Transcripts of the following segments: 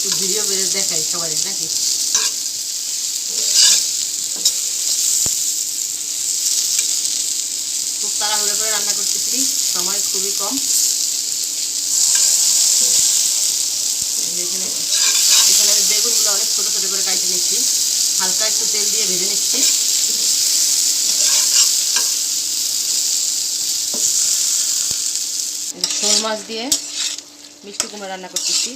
একটু ভিডিও বেড়ে দেখাই সবাই নাকি? খুব তাড়াহুড়ো করে রান্না করতেছি, সময় খুবই কম। এখানে এখানে আমি বেগুনগুলো অনেক ছোটো ছোটো করে কাটে নিচ্ছি। হালকা একটু তেল দিয়ে ভেজে নিচ্ছি। শোল মাছ দিয়ে মিষ্টি কুমড়া রান্না করতেছি।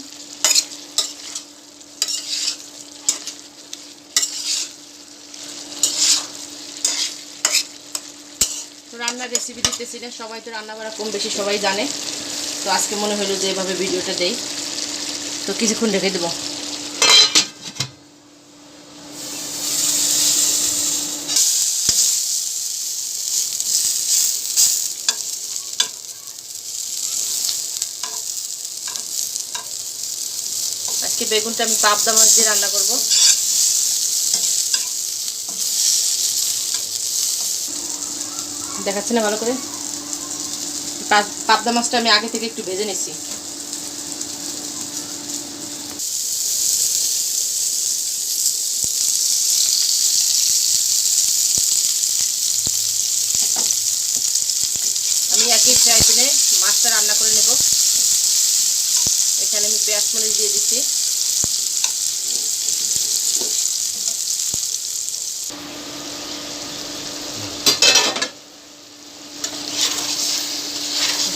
রান্নার রেসিপি দিতেছি না, সবাই তো রান্না বাড়া কম বেশি সবাই জানে। তো আজকে মনে হলো যে এভাবে ভিডিওটা দেই। তো কিছুক্ষণ রেখে দেবো। আজকে বেগুনটা আমি পাবদা মাছ দিয়ে রান্না করব। দেখাচ্ছে না ভালো করে। পাবদা মাছটা আমি আগে থেকে একটু ভেজে নিচ্ছি। আমি একই ফ্রাই প্যানে মাছটা রান্না করে নেব। এখানে আমি পেঁয়াজ মরিচ দিয়ে দিচ্ছি।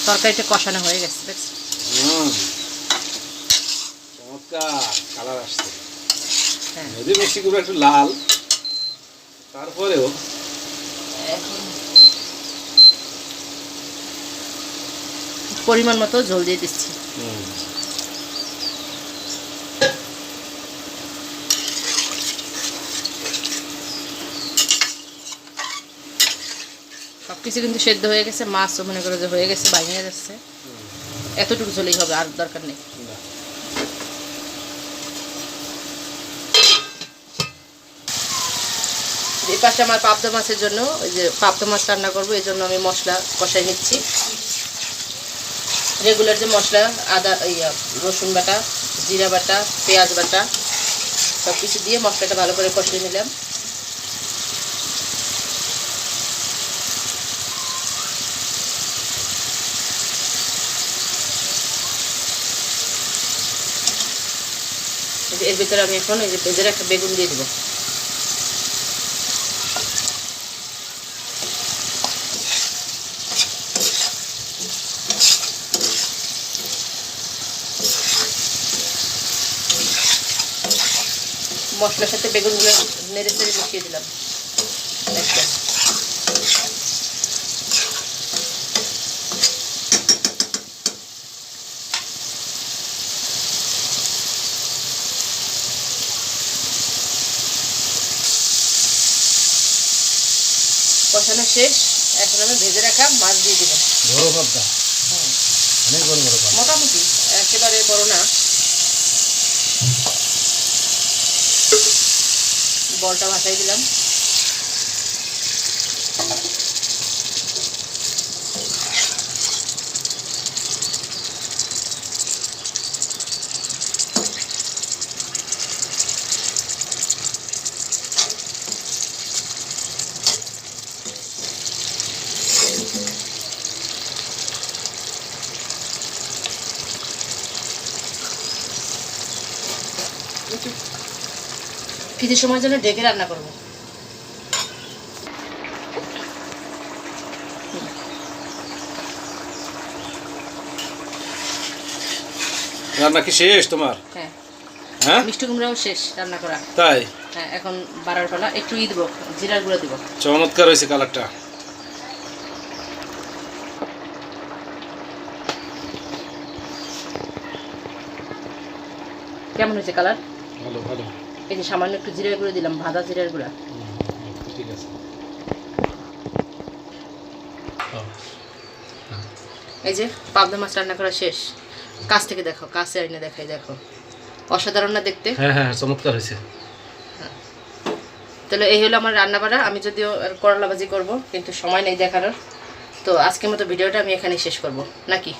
তরকারিটা কষানো হয়ে গেছে দেখছি চমৎকার কালার আসছে। হ্যাঁ। যদি একটু লাল তারপরেও পরিমাণ মতো জল দিয়ে দিচ্ছি। সব কিছু কিন্তু সেদ্ধ হয়ে গেছে, মাছও মনে করো যে হয়ে গেছে বাইরে যাচ্ছে। এতটুকু ঝোলেই হবে, আর দরকার নেই। এই পাশে আমার পাবদা মাছের জন্য, ওই যে পাবদা মাছ রান্না করব, এই জন্য আমি মশলা কষাই নিচ্ছি। রেগুলার যে মশলা, আদা, ইয়া, রসুন বাটা, জিরা বাটা, পেঁয়াজ বাটা সব কিছু দিয়ে মশলাটা ভালো করে কষিয়ে নিলাম। এর ভিতরে আমি এখন এই যে ভেজে একটা বেগুন দিয়ে দেবো। মশলার সাথে বেগুনগুলো নেড়ে চেড়ে মিশিয়ে দিলাম। একটা কষানো শেষ। এখন আমি ভেজে রাখা মাছ দিয়ে দেবো। বড় পাবদা অনেক বড় বড় মোটামুটি একেবারে বড় না। বলটা ভাসাই দিলাম। কিছু সময়ের জন্য ডেকে রান্না করব। রান্না কি শেষ তোমার? হ্যাঁ। হ্যাঁ? মিষ্টি কুমড়াও শেষ রান্না করা। তাই? হ্যাঁ এখন বাড়ার পালা একটু ই দেবো জিরার গুঁড়ো দিব। চমৎকার হয়েছে কালারটা। কেমন হয়েছে কালার? ভালো ভালো। এই যে সামান্য একটু জিরার গুঁড়ো দিলাম ভাজা জিরার গুঁড়া। ঠিক আছে এই যে পাবদা মাছ রান্না করা শেষ। কাছ থেকে দেখো কাছে আইনে দেখাই দেখো। অসাধারণ না দেখতে? হ্যাঁ হ্যাঁ চমৎকার হয়েছে। তাহলে এই হলো আমার রান্না বাড়া আমি যদিও করলা ভাজি করব কিন্তু সময় নেই দেখানোর। তো আজকের মতো ভিডিওটা আমি এখানেই শেষ করব। নাকি?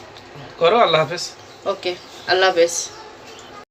করো আল্লাহ হাফেজ। ওকে আল্লাহ হাফেজ।